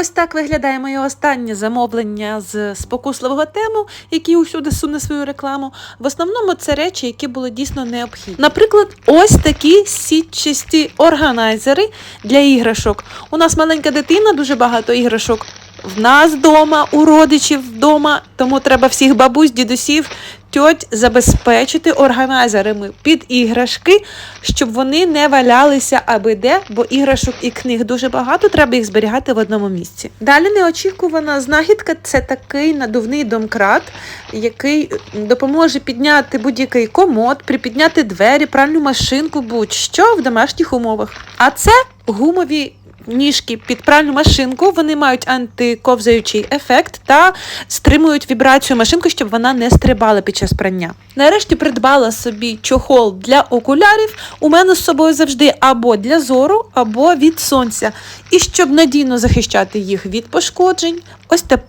Ось так виглядає моє останнє замовлення з спокусливого тему, який усюди суне свою рекламу. В основному це речі, які були дійсно необхідні. Наприклад, ось такі сітчасті органайзери для іграшок. У нас маленька дитина, дуже багато іграшок. В нас вдома, у родичів вдома, тому треба всіх бабусь, дідусів, тьоть забезпечити органайзерами під іграшки, щоб вони не валялися аби де, бо іграшок і книг дуже багато, треба їх зберігати в одному місці. Далі неочікувана знахідка це такий надувний домкрат, який допоможе підняти будь-який комод, припідняти двері, пральну машинку, будь-що в домашніх умовах. А це гумові ніжки під пральну машинку. Вони мають антиковзаючий ефект та стримують вібрацію машинки, щоб вона не стрибала під час прання. Нарешті придбала собі чохол для окулярів. У мене з собою завжди або для зору, або від сонця. І щоб надійно захищати їх від пошкоджень, ось тепер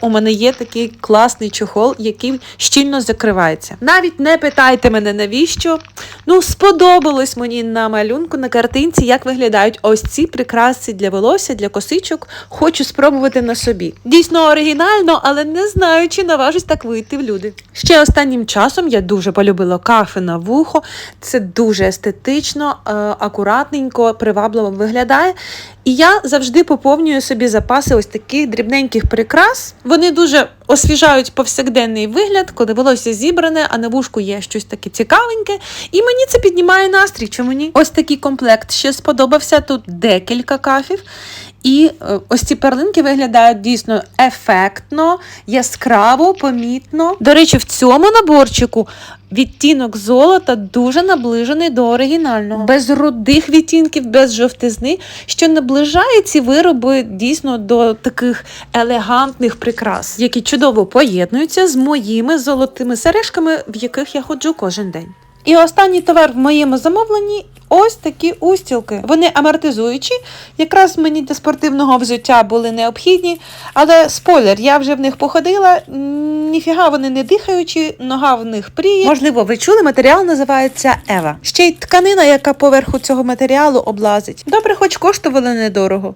у мене є такий класний чохол, який щільно закривається. Навіть не питайте мене навіщо. Ну, сподобалось мені на малюнку на картинці, як виглядають ось ці прикраси для волосся, для косичок. Хочу спробувати на собі. Дійсно оригінально, але не знаю, чи наважусь так вийти в люди. Ще останнім часом я дуже полюбила кафе на вухо. Це дуже естетично, е, акуратненько, привабливо виглядає. І я завжди поповнюю собі запаси ось таких дрібненьких прикрас. Вони дуже освіжають повсякденний вигляд, коли волосся зібране, а на вушку є щось таке цікавеньке. І мені це піднімає настрій. Чому ні? Ось такий комплект ще сподобався. Тут декілька кафів. І е, ось ці перлинки виглядають дійсно ефектно, яскраво, помітно. До речі, в цьому наборчику відтінок золота дуже наближений до оригінального, без рудих відтінків, без жовтизни, що наближає ці вироби дійсно до таких елегантних прикрас, які чудово поєднуються з моїми золотими сережками, в яких я ходжу кожен день. І останній товар в моєму замовленні ось такі устілки. Вони амортизуючі, якраз мені для спортивного взуття були необхідні. Але спойлер, я вже в них походила, ніфіга вони не дихаючі, нога в них пріє. Можливо, ви чули, матеріал називається Ева. Ще й тканина, яка поверху цього матеріалу облазить. Добре, хоч коштували недорого.